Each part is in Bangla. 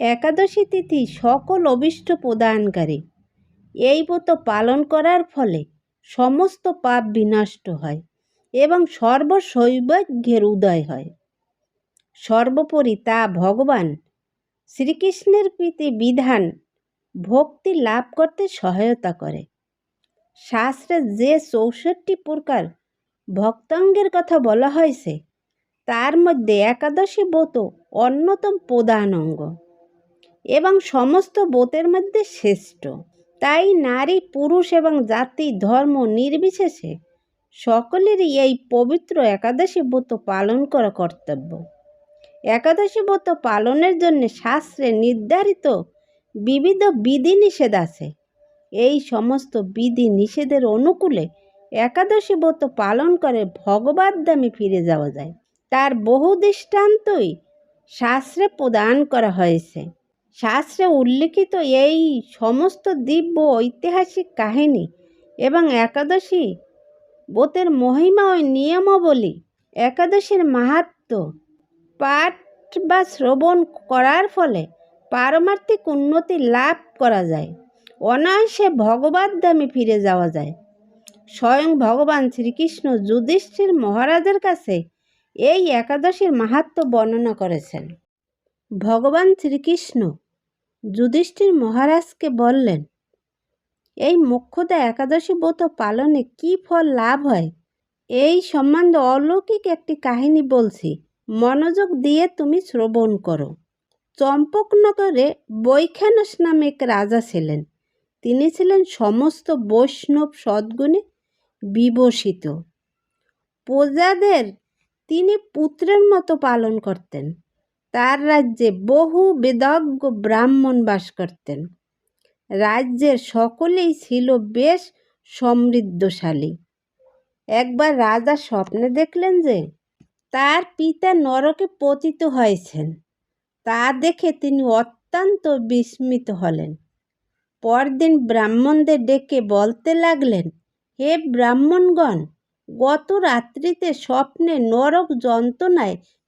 একাদশী তিথি সকল অবিষ্ট প্রদানকারী। এই ব্রত পালন করার ফলে সমস্ত পাপ বিনষ্ট হয় এবং সর্বসৌভাগ্যের উদয় হয়। সর্বোপরি তা ভগবান শ্রীকৃষ্ণের প্রীতি বিধান ভক্তি লাভ করতে সহায়তা করে। শাস্ত্রে যে চৌষট্টি প্রকার ভক্তাঙ্গের কথা বলা হয়েছে, তার মধ্যে একাদশী ব্রত অন্যতম প্রধান অঙ্গ। এবং সমস্ত বোতের মধ্যে শ্রেষ্ঠ। তাই নারী, পুরুষ এবং জাতি, ধর্ম নির্বিশেষে সকলেরই এই পবিত্র একাদশী ব্রত পালন করা কর্তব্য। একাদশী ব্রত পালনের জন্য শাস্ত্রে নির্ধারিত বিবিধ বিধিনিষেধ আছে। এই সমস্ত বিধি নিষেধের অনুকূলে একাদশী ব্রত পালন করে ভগবদ্ধামে ফিরে যাওয়া যায়। তার বহু দৃষ্টান্তই শাস্ত্রে প্রদান করা হয়েছে। শাস্ত্রে উল্লিখিত এই সমস্ত দিব্য ঐতিহাসিক কাহিনী এবং একাদশী বোতের মহিমা ও নিয়মাবলী একাদশীর মাহাত্ম পাঠ বা শ্রবণ করার ফলে পারমার্থিক উন্নতি লাভ করা যায়। অনায়াসে ভগবদ্ধামে ফিরে যাওয়া যায়। স্বয়ং ভগবান শ্রীকৃষ্ণ যুধিষ্ঠির মহারাজের কাছে এই একাদশীর মাহাত্ম বর্ণনা করেছেন। ভগবান শ্রীকৃষ্ণ যুধিষ্ঠির মহারাজকে বললেন, এই মুখ্যতা একাদশী ব্রত পালনে কি ফল লাভ হয়? এই সম্বন্ধে অলৌকিক একটি কাহিনী বলছি। মনোযোগ দিয়ে তুমি শ্রবণ করো। চম্পকনগরে বৈখানস নামে এক রাজা ছিলেন। তিনি ছিলেন সমস্ত বৈষ্ণব সদ্গুণে বিভূষিত প্রজাদের তিনি পুত্রের মতো পালন করতেন। তার রাজ্যে বহু বেদজ্ঞ ব্রাহ্মণ বাস করতেন। রাজ্যের সকলেই ছিল বেশ সমৃদ্ধশালী। একবার রাজা স্বপ্নে দেখলেন যে তার পিতা নরকে পতিত হয়েছেন, তা দেখে তিনি অত্যন্ত বিস্মিত হলেন। পরদিন ব্রাহ্মণদের ডেকে বলতে লাগলেন, হে ব্রাহ্মণগণ, গত রাত্রিতে স্বপ্নে নরক যন্ত্রণায়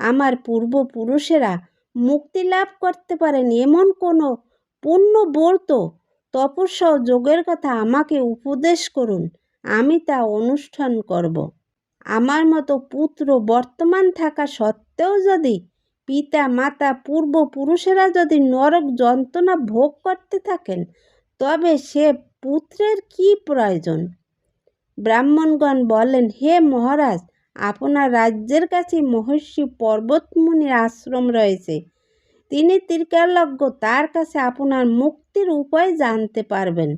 আমার পূর্বপুরুষেরা মুক্তি লাভ করতে পারেন এমন কোনো পুণ্য বর্ত তপস্যা যোগের কথা আমাকে উপদেশ করুন, আমি তা অনুষ্ঠান করব। আমার মতো পুত্র বর্তমান থাকা সত্ত্বেও যদি পিতা মাতা পূর্বপুরুষেরা যদি নরক যন্ত্রণা ভোগ করতে থাকেন, তবে সে পুত্রের কি প্রয়োজন? ব্রাহ্মণগণ বলেন, হে মহারাজ আপনার রাজ্যের কাছে মহর্ষি পর্বতমুনির আশ্রম রয়েছে। তিনি ত্রিকালজ্ঞ, তার কাছে আপনার মুক্তির উপায় জানতে পারবেন।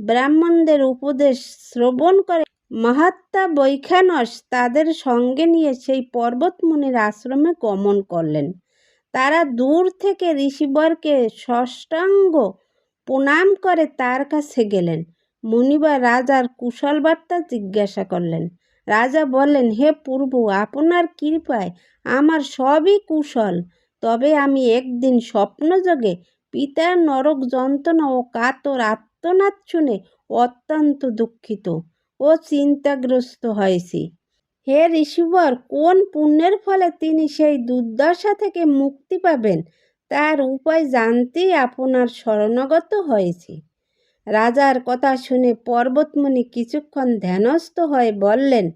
ব্রাহ্মণদের উপদেশ শ্রবণ করে মহাত্মা বৈখানস তাদের সঙ্গে নিয়ে সেই পর্বতমুনির আশ্রমে গমন করলেন। তারা দূর থেকে ঋষিবরকে ষষ্ঠাঙ্গ প্রণাম করে তার কাছে গেলেন। মুনিবা রাজার কুশল বার্তা জিজ্ঞাসা করলেন রাজা বললেন, হে পূর্ব, আপনার কৃপায় আমার সবই কুশল। তবে আমি একদিন স্বপ্নযোগে পিতার নরক যন্ত্রণা ও কাতর আত্মনাদ শুনে অত্যন্ত দুঃখিত ও চিন্তাগ্রস্ত হয়েছি। হে ঋষিবর, কোন পুণ্যের ফলে তিনি সেই দুর্দশা থেকে মুক্তি পাবেন? তার উপায় জানতেই আপনার শরণাগত হয়েছি। রাজার কথা শুনে পর্বতমণি কিছুক্ষণ ধ্যানস্থ হয়ে বললেন,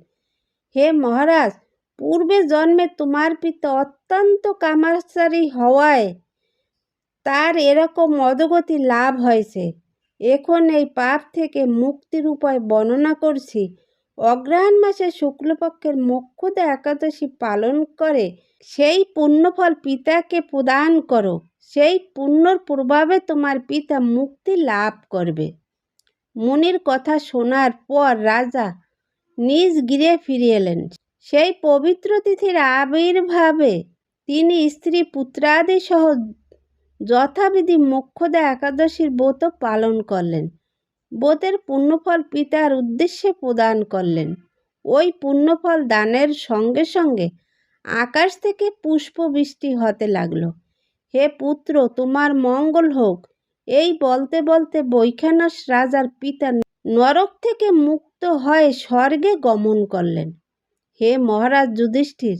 হে মহারাজ, পূর্বে জন্মে তোমার পিতা অত্যন্ত কামাচারী হওয়ায় তার এরকম অধগতি লাভ হয়েছে। এখন এই পাপ থেকে মুক্তির উপায় বর্ণনা করছি। অগ্রহায়ণ মাসে শুক্লপক্ষের মোক্ষদা একাদশী পালন করে সেই পুণ্যফল পিতাকে প্রদান করো। সেই পুণ্যর প্রভাবে তোমার পিতা মুক্তি লাভ করবে। মুনির কথা শোনার পর রাজা নিজ গৃহে ফিরে এলেন। সেই পবিত্র তিথির আবির্ভাবে তিনি স্ত্রী পুত্রাদি সহ যথাবিধি মোক্ষদা একাদশীর ব্রত পালন করলেন। ব্রতের পুণ্যফল পিতার উদ্দেশ্যে প্রদান করলেন। ওই পুণ্যফল দানের সঙ্গে সঙ্গে আকাশ থেকে পুষ্প বৃষ্টি হতে লাগল। হে পুত্র, তোমার মঙ্গল হোক। এই বলতে বলতে বৈখানস রাজার পিতা নরক থেকে মুক্ত হয়ে স্বর্গে গমন করলেন। হে মহারাজ যুধিষ্ঠির,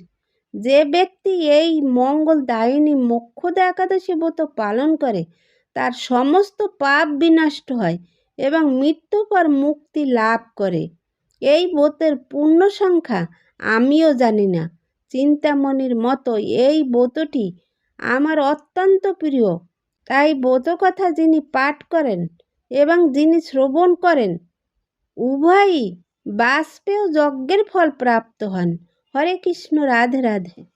যে ব্যক্তি এই মঙ্গল দায়িনী মোক্ষদা একাদশী ব্রত পালন করে, তার সমস্ত পাপ বিনষ্ট হয় এবং মৃত্যু পর মুক্তি লাভ করে। এই ব্রতের পূর্ণ সংখ্যা আমিও জানি না। চিন্তামণির মতো এই ব্রতটি আমার অত্যন্ত প্রিয়। তাই বোধকথা কথা যিনি পাঠ করেন এবং যিনি শ্রবণ করেন, উভয়ই বাষ্পেয় যজ্ঞের ফল প্রাপ্ত হন। হরে কৃষ্ণ, রাধে রাধে।